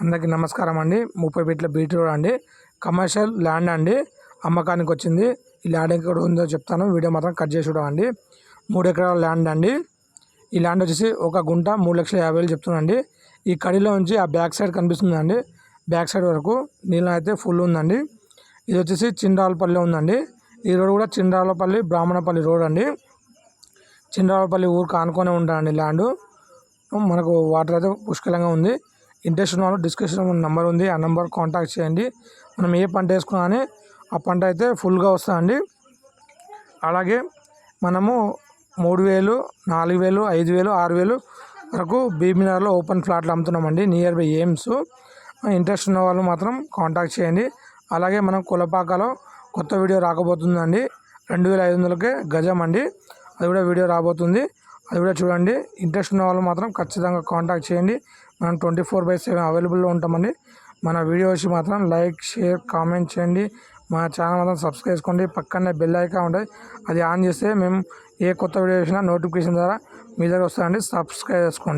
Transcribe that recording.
అందరికీ నమస్కారం అండి. ముప్పై ఫీట్ల బీట్ రోడ్ అండి. కమర్షియల్ ల్యాండ్ అండి. అమ్మకానికి వచ్చింది. ఈ ల్యాండ్ ఎక్కడ ఉందో చెప్తాను. వీడియో మాత్రం కట్ చేసి చూడండి. మూడు ఎకరాల ల్యాండ్ అండి. ఈ ల్యాండ్ వచ్చేసి ఒక గుంట మూడు లక్షల యాభై వేలు చెప్తున్నాండి ఈ కడిలో నుంచి ఆ బ్యాక్ సైడ్ కనిపిస్తుందండి. బ్యాక్ సైడ్ వరకు నీళ్ళ అయితే ఫుల్ ఉందండి. ఇది వచ్చేసి చిండ్రాలపల్లి ఉందండి. ఈ రోడ్ కూడా చిండ్రాలపల్లి బ్రాహ్మణపల్లి రోడ్ అండి. చిండ్రాలపల్లి ఊరికి ఆనుకొని ఉంటుందండి ల్యాండ్. మనకు వాటర్ అయితే పుష్కలంగా ఉంది. ఇంట్రెస్ట్ ఉన్న వాళ్ళు డిస్క్రిప్షన్ నెంబర్ ఉంది. ఆ నెంబర్ కాంటాక్ట్ చేయండి. మనం ఏ పంట వేసుకున్నా ఆ పంట అయితే ఫుల్గా వస్తుందండి. అలాగే మనము మూడు వేలు నాలుగు వేలు ఐదు వేలు ఆరు వేలు వరకు బీబీనగర్లో ఓపెన్ ఫ్లాట్లు అమ్ముతున్నామండి. Near by AIIMS. ఇంట్రెస్ట్ ఉన్న వాళ్ళు మాత్రం కాంటాక్ట్ చేయండి. అలాగే మనం కులపాకలో కొత్త వీడియో రాకపోతుందండి. రెండు వేల ఐదు వందలకే గజం అండి. అది కూడా వీడియో రాబోతుంది. అది కూడా చూడండి. ఇంట్రెస్ట్ ఉన్న వాళ్ళు మాత్రం ఖచ్చితంగా కాంటాక్ట్ చేయండి. మనం ట్వంటీ ఫోర్ బై సెవెన్ అవైలబుల్లో ఉంటామండి. మన వీడియోస్ మాత్రం లైక్ షేర్ కామెంట్ చేయండి. మా ఛానల్ మాత్రం సబ్స్క్రైబ్ చేసుకోండి. పక్కనే బెల్ ఐకాన్ ఉంటుంది. అది ఆన్ చేస్తే మేము ఏ కొత్త వీడియో వేసినా నోటిఫికేషన్ ద్వారా మీ దగ్గర వస్తుందండి సబ్స్క్రైబ్ చేసుకోండి.